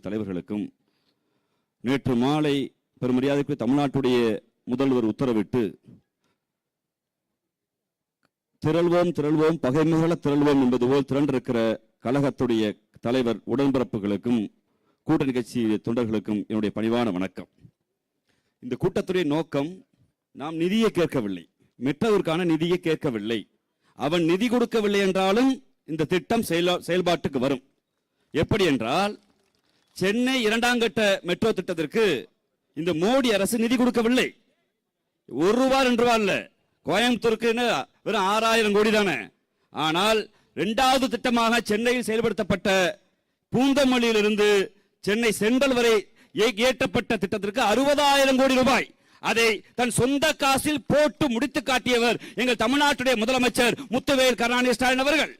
தலைவர்களுக்கும் நேற்று மாலை பெருமரியாதைக்கு தமிழ்நாட்டுடைய முதல்வர் உத்தரவிட்டு திரள்வோம் திரள்வோம் பகைமைகள திரள்வோம் என்பது போல் திரண்டிருக்கிற கழகத்துடைய தலைவர் உடன்பிறப்புகளுக்கும் கூட்டணி கட்சி தொண்டர்களுக்கும் என்னுடைய பணிவான வணக்கம். இந்த கூட்டத்துடைய நோக்கம் நாம் நிதியை கேட்கவில்லை. மெட்ரோவிற்கான நிதியை கேட்கவில்லை. அவன் நிதி கொடுக்கவில்லை என்றாலும் இந்த திட்டம் செயலா- செயல்பாட்டுக்கு வரும். எப்படி என்றால் சென்னை இரண்டாம் கட்ட மெட்ரோ திட்டத்திற்கு இந்த மோடி அரசு நிதி கொடுக்கவில்லை. ஒரு ரூபா ரெண்டு ரூபா இல்ல. கோயம்புத்தூருக்குன்னு வெறும் ஆறாயிரம் கோடி தானே. ஆனால் இரண்டாவது திட்டமாக சென்னையில் செயல்படுத்தப்பட்ட பூந்தமல்லியிலிருந்து சென்னை சென்ட்ரல் வரை ஏற்றப்பட்ட திட்டத்திற்கு அறுபதாயிரம் கோடி ரூபாய். அதை தன் சொந்த காசில் போட்டு முடித்து காட்டியவர் எங்கள் தமிழ்நாட்டுடைய முதலமைச்சர் முத்துவேல் கருணாநிதி ஸ்டாலின் அவர்கள்.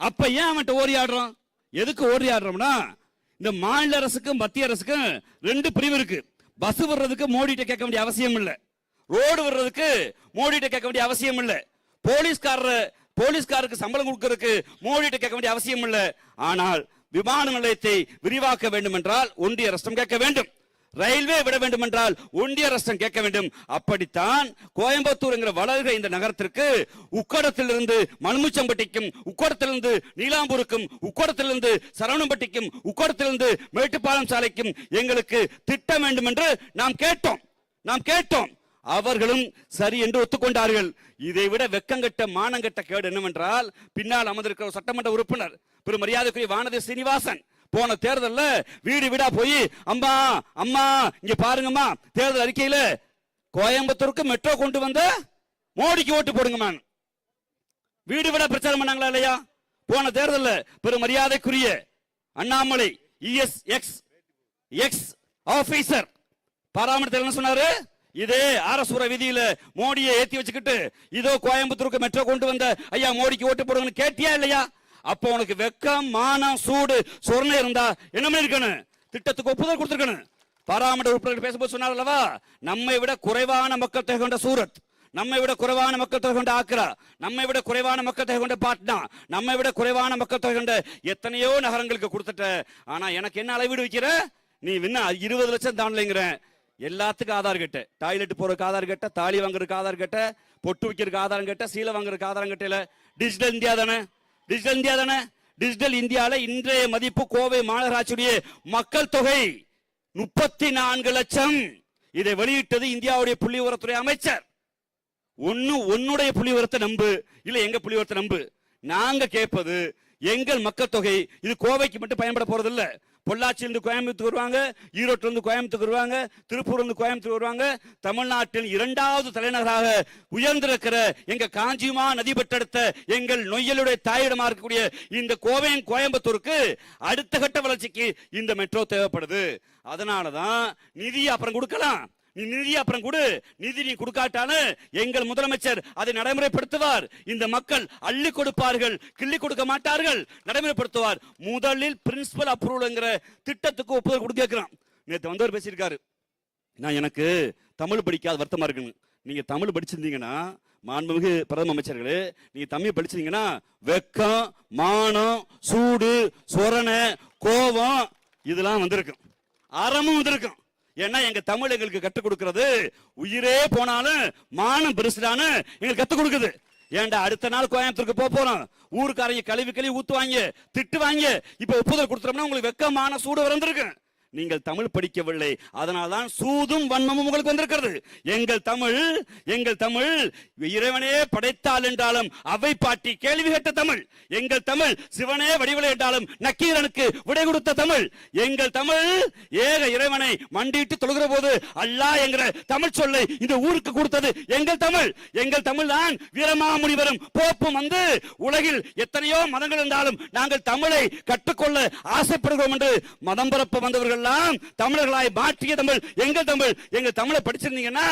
அப்ப ஏன் அவன்கிட்ட ஓடி ஆடுறோம் எதுக்கு ஓடி ஆடுறோம்னா இந்த மாநில அரசுக்கும் மத்திய அரசுக்கும் ரெண்டு பிரிவு இருக்கு. பஸ் வர்றதுக்கு மோடிட்ட கேட்க வேண்டிய அவசியம் இல்லை. ரோடு வர்றதுக்கு மோடிட்ட கேட்க வேண்டிய அவசியம் இல்லை. போலீஸ்காரர் போலீஸ்காருக்கு சம்பளம் கொடுக்கறதுக்கு மோடிட்ட கேட்க வேண்டிய அவசியம் இல்லை. ஆனால் விமான நிலையத்தை விரிவாக்க வேண்டும் என்றால் ஒன்றிய அரசம் கேட்க வேண்டும். ரயில்வே விட வேண்டும் என்றால் ஒன்றிய அரசம் கேட்க வேண்டும். அப்படித்தான் கோயம்புத்தூர் என்கிற வளர்க இந்த நகரத்திற்கு உக்கோடத்திலிருந்து மண்முச்சம்பட்டிக்கும் உக்கோடத்திலிருந்து நீலாம்பூருக்கும் உக்கோடத்திலிருந்து சரவணம்பட்டிக்கும் உக்கோடத்திலிருந்து மேட்டுப்பாளையம் சாலைக்கும் எங்களுக்கு திட்டம் வேண்டும் என்று நாம் கேட்டோம். நாம் கேட்டோம். அவர்களும் சரி என்று ஒத்துக்கொண்டார்கள். இதை விட வெக்கங்கட்ட மானங்கட்ட கேடு என்னவென்றால் பின்னால் அமர்ந்திருக்கிற சட்டமன்ற உறுப்பினர் பெரும் மரியாதைக்குரிய வானதி சீனிவாசன் போன தேர்தல்ல வீடு வீடா போய் அம்மா அம்மா இங்க பாருங்கம்மா தேர்தல் அறிக்கையில கோயம்புத்தூருக்கு மெட்ரோ கொண்டு வந்த மோடிக்கு ஓட்டு போடுங்கம்மா வீடு வீடா பிரச்சாரம் பண்ணாங்களா இல்லையா? போன தேர்தல்ல பெரும் மரியாதைக்குரிய Annamalai ES ex ex officer பாராமணத்தில் என்ன சொன்னாரு? இதே அரசுர விதியில மோடியை ஏத்தி வச்சுக்கிட்டு இதோ கோயம்புத்தூருக்கு மெட்ரோ கொண்டு வந்த ஐயா மோடிக்கு ஓட்டு போடுங்கன்னு கேட்டியா இல்லையா? அப்போ உனக்கு வெக்கம் மானம் சூடு சொர்ணம் இருந்தா என்ன பண்ணிருக்கணும்? திட்டத்துக்கு ஒப்புதல் கொடுத்துருக்கணும். பாராமட உறுப்பினர் பேசும்போது சொன்னார் அல்லவா? நம்மை விட குறைவான மக்கள் தொகை கொண்ட சூரத் நம்மை விட குறைவான மக்கள் தொகை கொண்ட ஆக்ரா நம்மை விட குறைவான மக்கள் தொகை கொண்ட பாட்னா நம்மை விட குறைவான மக்கள் தொகை கொண்ட எத்தனையோ நகரங்களுக்கு கொடுத்துட்ட. ஆனா எனக்கு என்ன அளவீடு வைக்கிற? நீ என்ன இருபது லட்சம் தாண்டலைங்கிற எல்லாத்துக்கும் ஆதார் கட்ட. டாய்லெட் போறதுக்கு ஆதார் கட்ட தாலி வாங்குறதுக்கு ஆதார் கட்ட பொட்டு வைக்கிறதுக்கு ஆதாரம் கட்ட சீலை வாங்குறதுக்கு ஆதாரம் கட்டல. டிஜிட்டல் இந்தியா தானே? டிஜிட்டல் இந்தியா தானே? டிஜிட்டல் இந்தியால இன்றைய மதிப்பு கோவை மாநகராட்சியுடைய மக்கள் தொகை முப்பத்தி நான்கு லட்சம். இதை வெளியிட்டது இந்தியாவுடைய புள்ளி உரத்துறை அமைச்சர். ஒன்னு உன்னுடைய புள்ளிவரத்தை நம்பு இல்ல எங்க புள்ளிவரத்தை நம்பு. நாங்க கேட்பது எங்கள் மக்கள் தொகை இது கோவைக்கு மட்டும் பயன்பட போறது இல்லை பொள்ளாச்சியிலிருந்து கோயம்புத்தூர் வருவாங்க ஈரோட்டிலிருந்து கோயம்புத்தூர் வருவாங்க திருப்பூர்ல இருந்து கோயம்புத்தூர் வருவாங்க. தமிழ்நாட்டில் இரண்டாவது தலைநகராக உயர்ந்திருக்கிற எங்க காஞ்சிமா நதி பெற்றெடுத்த எங்கள் நொய்யலுடைய தாயிடமா இருக்கக்கூடிய இந்த கோவையின் கோயம்புத்தூருக்கு அடுத்த கட்ட வளர்ச்சிக்கு இந்த மெட்ரோ தேவைப்படுது. அதனாலதான் நிதி அப்புறம் கொடுக்கலாம். நிதி அப்புறம் கொடு. நிதி நீ கொடுக்காட்டானு எங்கள் முதலமைச்சர் அதை நடைமுறைப்படுத்துவார். இந்த மக்கள் அள்ளி கொடுப்பார்கள் கிள்ளி கொடுக்க மாட்டார்கள் நடைமுறைப்படுத்துவார். முதலில் பிரின்சிபல் அப்ரூவல்ங்கிற திட்டத்துக்கு ஒப்புதல் கொடுக்கிறான் நேற்று வந்தவர் பேசியிருக்காரு. நான் எனக்கு தமிழ் படிக்காத வருத்தமா இருக்குன்னு. நீங்க தமிழ் படிச்சிருந்தீங்கன்னா மாண்புமிகு பிரதம அமைச்சர்களே நீங்க தமிழ் படிச்சிருந்தீங்கன்னா வெக்கம் மானம் சூடு சொரணை கோபம் இதெல்லாம் வந்திருக்கும். அறமும் வந்திருக்கும். ஏன்னா எங்க தமிழ் எங்களுக்கு கற்றுக் கொடுக்கிறது? உயிரே போனாலும் மானம் பெருசுடான்னு எங்களுக்கு கத்துக் கொடுக்குது. ஏன்டா அடுத்த நாள் கோயம்புத்தூருக்கு போக போறோம். ஊருக்காரங்க கழுவி கழுவி ஊத்துவாங்க திட்டுவாங்க. இப்ப ஒப்புதல் கொடுத்துட்டோம்னா உங்களுக்கு வெக்கமான சூடு வந்திருக்கு. நீங்கள் தமிழ் படிக்கவில்லை. அதனால்தான் சூதும் வன்மமும் உங்களுக்கு வந்திருக்கிறது. எங்கள் தமிழ் எங்கள் தமிழ் இறைவனே படைத்தால் என்றாலும் அவை பாட்டி கேள்வி கேட்ட தமிழ். எங்கள் தமிழ் சிவனே வடிவலை என்றாலும் நக்கீரனுக்கு விடை கொடுத்த தமிழ். எங்கள் தமிழ் ஏக இறைவனை மண்டிட்டு தொழுகிற போது அல்லாஹ் என்கிற தமிழ் சொல்லை இந்த ஊருக்கு கொடுத்தது எங்கள் தமிழ். எங்கள் தமிழ் தான் வீரமாமுனிவரும் போப்பும் வந்து உலகில் எத்தனையோ மதங்கள் இருந்தாலும் நாங்கள் தமிழை கற்றுக்கொள்ள ஆசைப்படுகிறோம் என்று மதம் பரப்ப வந்தவர்கள் எல்லாம் தமிழர்களாய் மாற்றிய தமிழ் எங்கள் தமிழ். எங்க தமிழை படிச்சிருந்தீங்கன்னா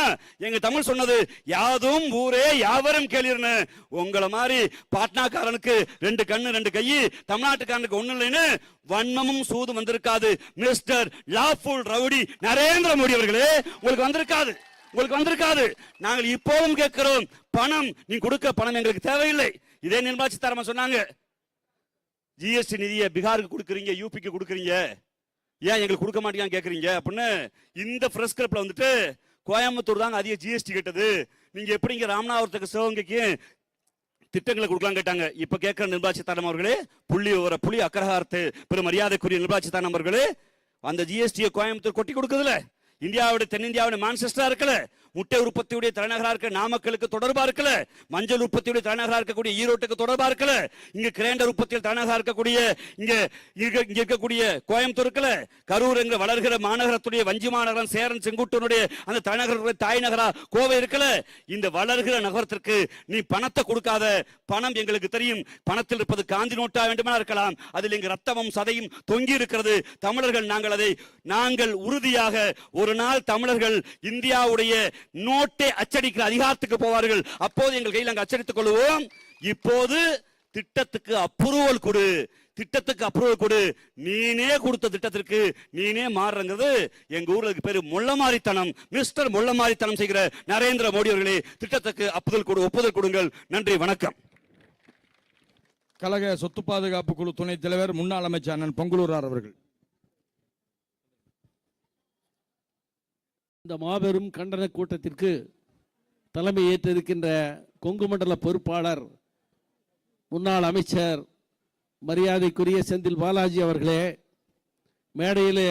எங்க தமிழ் சொன்னது யாதும் ஊரே யாவரும் கேளிர்னு. உங்களை மாதிரி பாட்னாக்காரனுக்கு ரெண்டு கண்ணு ரெண்டு கை தமிழ்நாட்டுக்காரனுக்கு ஒண்ணு இல்லைன்னு வன்மமும் சூதும் வந்திருக்காது. Mister lawful rowdy Narendra Modi அவர்களே உங்களுக்கு வந்திருக்காது. உங்களுக்கு வந்திருக்காது. நாங்கள் இப்போவும் கேட்கிறோம் பணம் நீ கொடுக்க பணம் எங்களுக்கு தேவையில்லை. இதே நிர்மலா சீதாராமன் சொன்னாங்க. ஜிஎஸ்டி நிதியை பீகாருக்கு கொடுக்குறீங்க யூபிக்கு கொடுக்குறீங்க. ஏன் எங்களுக்கு கொடுக்க மாட்டீங்கன்னு கேட்குறீங்க அப்படின்னு இந்த ஃப்ரெஷ் கிளப்பில் வந்துட்டு கோயம்புத்தூர் தாங்க அதிக ஜிஎஸ்டி கட்டது. நீங்கள் எப்படிங்க ராமநாதபுரத்துக்கு சிவகங்கைக்கு திட்டங்களை கொடுக்கலாம் கேட்டாங்க. இப்ப கேட்கிற நிர்வாகித்தாரம் அவர்களே புள்ளி விவர புலி அக்கரகாரத்து பெரும் மரியாதைக்குரிய நிர்வாகித்தாரம் அவர்களே அந்த ஜிஎஸ்டியை கோயம்புத்தூர் கொட்டி கொடுக்குதுல. இந்தியாவோட தென்னிந்தியாவோட மான்செஸ்டரா இருக்கல. முட்டை உற்பத்தியுடைய தலைநகரா இருக்க நாமக்கலுக்கு தொடர்பா இருக்கல மஞ்சள் உற்பத்தியுடைய தலைநகரா இருக்கக்கூடிய ஈரோட்டுக்கு தொடர்பா இருக்கல இங்க கிரேண்டர் உற்பத்தியில் தலைநகரா இருக்கக்கூடிய இங்க இங்க இங்க இருக்கக்கூடிய கோயம்புத்தூர் இருக்கல கரூர் எங்க வளர்கிற மாநகரத்துடைய வஞ்சி மாநகரம் சேரன் செங்குட்டனுடைய அந்த தலைநகருடைய தாய் நகரா கோவை இருக்கல இந்த வளர்கிற நகரத்திற்கு நீ பணத்தை கொடுக்காத பணம் எங்களுக்கு தெரியும் பணத்தில் இருப்பது காந்தி நோட்டா வேண்டுமா இருக்கலாம் அதில் இங்கு ரத்தமும் சதையும் தொங்கி இருக்கிறது தமிழர்கள் நாங்கள் அதை நாங்கள் உறுதியாக ஒரு நாள் தமிழர்கள் இந்தியாவுடைய நோட்டை அச்சடிக்கிற அதிகாரத்துக்கு போவார்கள். அப்போது எங்கள் கையில் அங்கே அச்சடித்துக் கொள்வோம் இப்போது திட்டத்துக்கு அப்ரூவல் கொடு. திட்டத்துக்கு அப்ரூவல் கொடு. நீனே கொடுத்த திட்டத்திற்கு நீனே மாறுறங்கிறது எங்க ஊர்ல பேரு முள்ளமாரித்தனம். மிஸ்டர் முள்ளமாரித்தனம் செய்கிற நரேந்திர மோடி அவர்களே திட்டத்துக்கு அப்புதல் கொடு ஒப்புதல் கொடுங்கள். நன்றி வணக்கம். கழக சொத்து பாதுகாப்பு குழு துணைத் தலைவர் முன்னாள் அமைச்சர் அண்ணன் பொங்கலூரார் அவர்கள். இந்த மாபெரும் கண்டன கூட்டத்திற்கு தலைமை ஏற்றிருக்கின்ற கொங்கு மண்டல பொறுப்பாளர் முன்னாள் அமைச்சர் மரியாதைக்குரிய செந்தில் பாலாஜி அவர்களே மேடையிலே